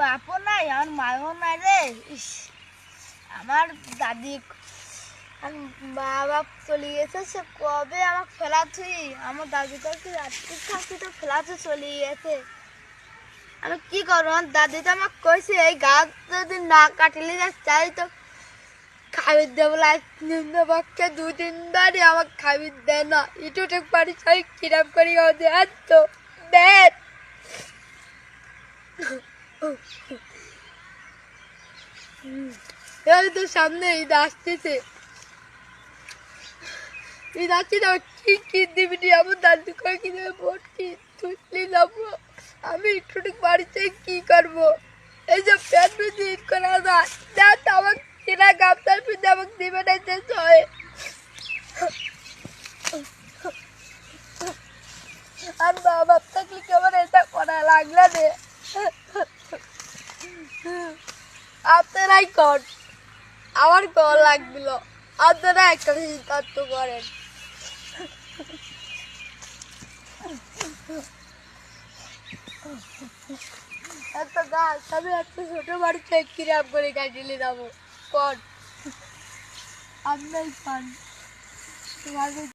বাপও নাই, আমার মাও নাই রে। ইস, আমার দাদি আর মা বাপ চলে গেছে, সে কবে আমার আমাকে ফেলাচ্ছি আমার দাদি কাছে রাত্রি থাকতে তো ফেলা ফেলাতে চলে গেছে। আমি কি করব? আমার দাদি তো আমাকে কইছে, এই গাছ যদি না কাটলে যা, চাই তো খাবির দেবো পক্ষে দু তিনবারই আমাকে খাবির দেয় না। ইটু ঠিক পারি সবাই কিরাম করি ওদের আর তো দেন এই তো সামনে ঈদ আসতেছে। ঈদ আসছে না, কি কি দিবি নি আমার দাদু কই কি দেবে ভর্তি তুললি যাব? আমি একটু বাড়িতে কি করব? এই যে প্যান্ট পিছিয়ে ঈদ করা যায়। দেখ আমার কেনা গামছার পিছিয়ে আমাকে দিবে না যে হয় আর মা বাপ থাকলে কেমন এটা করা লাগল রে? আপনারাই কর। আমার কল লাগছিল আপনারা একটা সিদ্ধান্ত করেন। এত গাছ, আমি এত ছোট বাড়িতে কিরাম করে কাটিয়ে যাব কর। খান তোমাকে